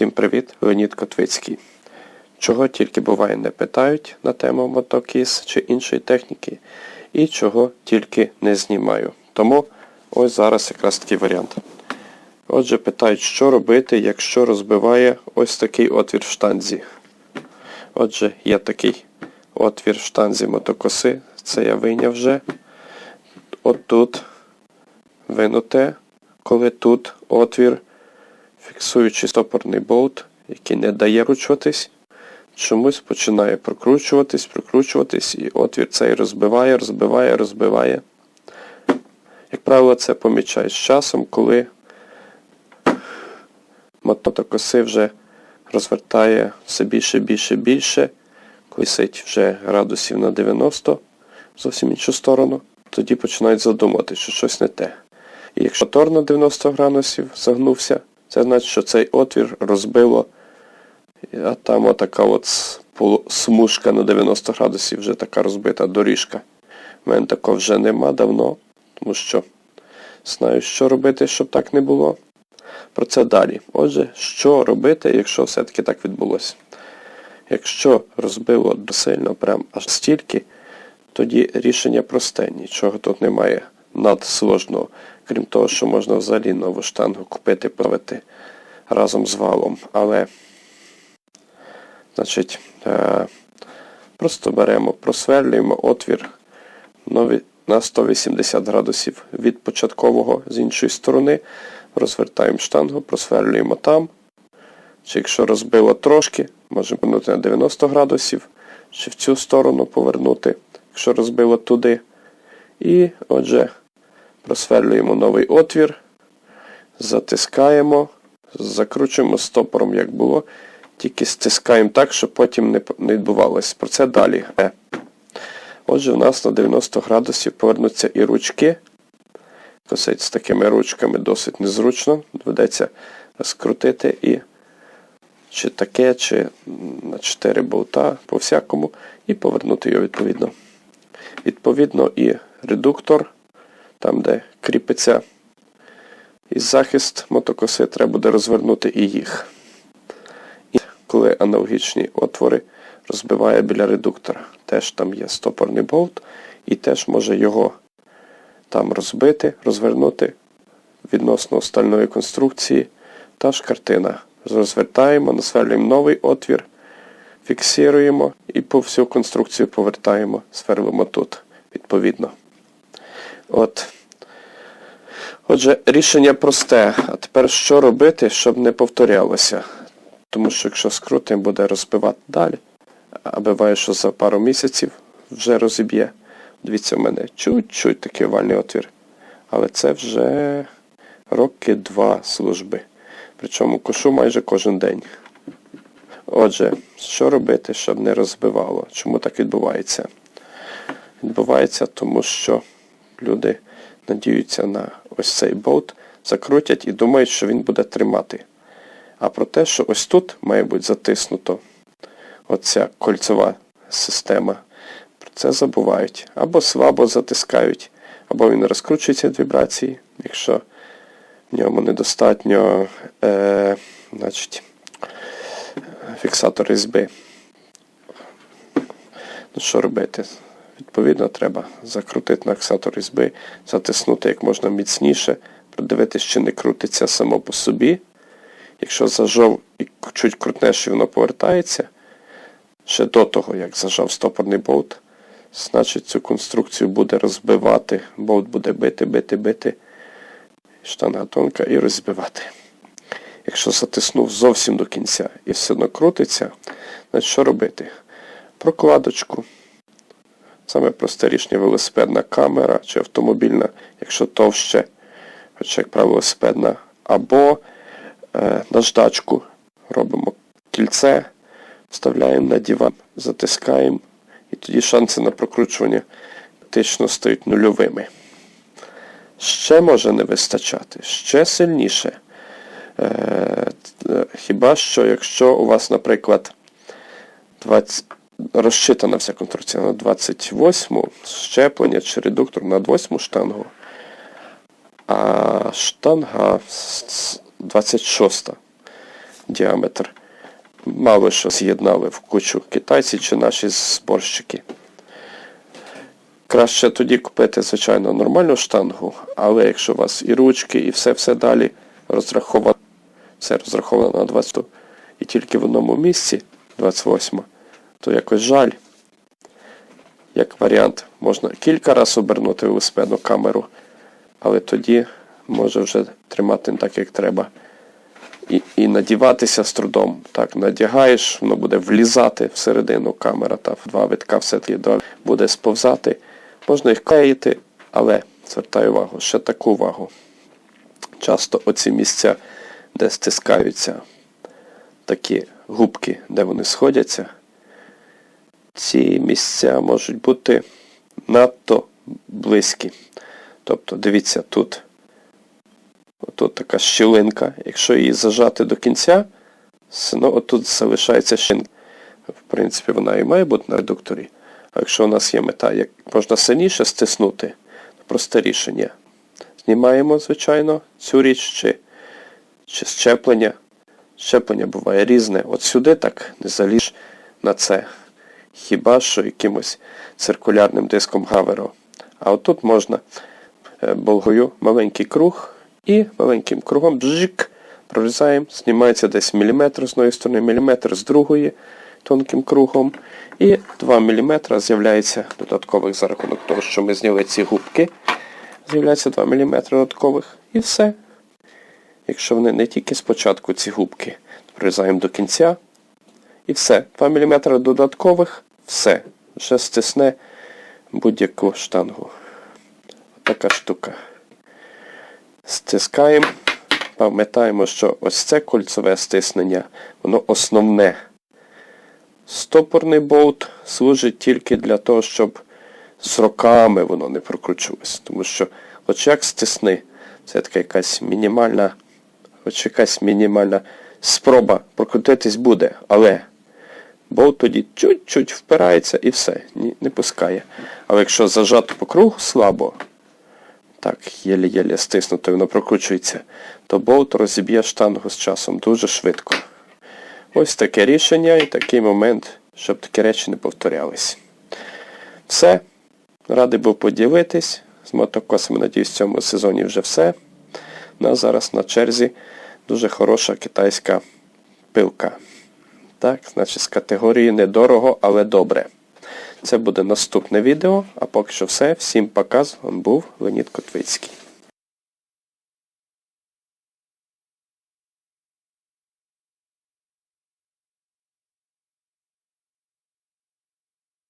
Всім привіт, Леонід Котвицький. Чого тільки буває не питають на тему мотокіс чи іншої техніки, і чого тільки не знімаю. Тому ось зараз якраз такий варіант. Отже, питають, що робити, якщо розбиває ось такий отвір в штанзі. Отже, є такий отвір в штанзі мотокоси. Це я вийняв вже. Отут винуте, коли тут отвір фіксуючи стопорний болт, який не дає ручуватись, чомусь починає прокручуватись, прокручуватись, і отвір цей розбиває, розбиває, розбиває. Як правило, це помічають з часом, коли мотокоси вже розвертає все більше, більше, більше, коли сить вже градусів на 90, зовсім іншу сторону, тоді починають задумати, що щось не те. І якщо мотор на 90 градусів загнувся, це значить, що цей отвір розбило, а там отака от смужка на 90 градусів, вже така розбита доріжка. У мене такого вже нема давно, тому що знаю, що робити, щоб так не було. Про це далі. Отже, що робити, якщо все-таки так відбулося? Якщо розбило досильно прям аж стільки, тоді рішення просте, нічого тут немає надсложного. Крім того, що можна взагалі нову штангу купити, правити разом з валом. Але, значить, е, просто беремо, просверлюємо отвір на 180 градусів від початкового з іншої сторони, розвертаємо штангу, просверлюємо там. Чи якщо розбило трошки, можемо повернути на 90 градусів, чи в цю сторону повернути, якщо розбило туди. І отже, просверлюємо новий отвір, затискаємо, закручуємо стопором, як було, тільки стискаємо так, щоб потім не, відбувалося. Про це далі. Е. Отже, у нас на 90 градусів повернуться і ручки. Косить з такими ручками досить незручно. Доведеться скрутити і чи таке, чи на 4 болта, по всякому, і повернути його відповідно. Відповідно, і редуктор, там, де кріпиться і захист мотокоси, треба буде розвернути і їх. І коли аналогічні отвори розбиває біля редуктора, теж там є стопорний болт, і теж може його там розбити, розвернути відносно стальної конструкції. Та ж картина. Розвертаємо, насверлюємо новий отвір, фіксуємо і по всю конструкцію повертаємо, сверлимо тут, відповідно. От. Отже, рішення просте. А тепер що робити, щоб не повторялося? Тому що якщо скрутимо, буде розбивати далі. А буває, що за пару місяців вже розіб'є. Дивіться, в мене чуть-чуть такий овальний отвір. Але це вже роки два служби. Причому кошу майже кожен день. Отже, що робити, щоб не розбивало? Чому так відбувається? Відбувається тому, що люди надіються на ось цей болт, закрутять і думають, що він буде тримати. А про те, що ось тут має бути затиснуто оця кольцова система, про це забувають. Або слабо затискають, або він розкручується від вібрації, якщо в ньому недостатньо е, значить, фіксатор різьби. Ну, що робити? Відповідно, треба закрутити на фіксатор різьби, затиснути як можна міцніше, продивитися, чи не крутиться само по собі. Якщо зажав і чуть крутнеш, і воно повертається, ще до того, як зажав стопорний болт, значить цю конструкцію буде розбивати, болт буде бити, бити, бити, штанга тонка і розбивати. Якщо затиснув зовсім до кінця і все одно крутиться, значить що робити? Прокладочку. Саме просте рішення велосипедна камера чи автомобільна, якщо товще, хоча, як правило, велосипедна, або е, наждачку робимо кільце, вставляємо на диван, затискаємо, і тоді шанси на прокручування практично стають нульовими. Ще може не вистачати, ще сильніше. Е, е, Хіба що, якщо у вас, наприклад, 20, розчитана вся конструкція на 28-му, щеплення чи редуктор на 8-му штангу, а штанга с- с- 26. діаметр. Мало що з'єднали в кучу китайці чи наші зборщики. Краще тоді купити, звичайно, нормальну штангу, але якщо у вас і ручки, і все-все далі розраховано, все розраховано на 20 і тільки в одному місці, 28, то якось жаль. Як варіант, можна кілька разів обернути велосипедну камеру, але тоді може вже тримати так, як треба. І, і надіватися з трудом. Так, надягаєш, воно буде влізати всередину камера, та в два витка все-таки буде сповзати. Можна їх клеїти, але звертаю увагу, ще таку увагу. Часто оці місця, де стискаються такі губки, де вони сходяться, ці місця можуть бути надто близькі. Тобто, дивіться, тут Отут така щілинка. Якщо її зажати до кінця, одно отут залишається щілинка. В принципі, вона і має бути на редукторі. А якщо у нас є мета, як можна сильніше стиснути, то просте рішення. Знімаємо, звичайно, цю річ чи, чи щеплення. Щеплення буває різне. От сюди так не заліж на це. Хіба що якимось циркулярним диском Гаверо. А отут можна е, болгою маленький круг. І маленьким кругом бжик, прорізаємо, знімається десь міліметр з одної сторони, міліметр з другої тонким кругом. І 2 мм з'являється додаткових за рахунок того, що ми зняли ці губки. З'являється 2 мм додаткових. І все. Якщо вони не тільки спочатку ці губки, прорізаємо до кінця. І все. 2 мм додаткових, все. Вже стисне будь-яку штангу. Така штука. Стискаємо, пам'ятаємо, що ось це кольцеве стиснення, воно основне. Стопорний болт служить тільки для того, щоб з роками воно не прокручувалось. Тому що, хоч як стисни, це така якась мінімальна, хоч якась мінімальна спроба прокрутитись буде, але болт тоді чуть-чуть впирається і все, ні, не пускає. Але якщо зажато по кругу слабо, так, єлі-єлі стиснуто, воно прокручується, то болт розіб'є штангу з часом дуже швидко. Ось таке рішення і такий момент, щоб такі речі не повторялись. Все. Радий був поділитись. З мотокосами, надіюсь, в цьому сезоні вже все. У нас зараз на черзі дуже хороша китайська пилка. Так, значить, з категорії недорого, але добре. Це буде наступне відео, а поки що все. Всім показ. вами був Леонід Котвицький.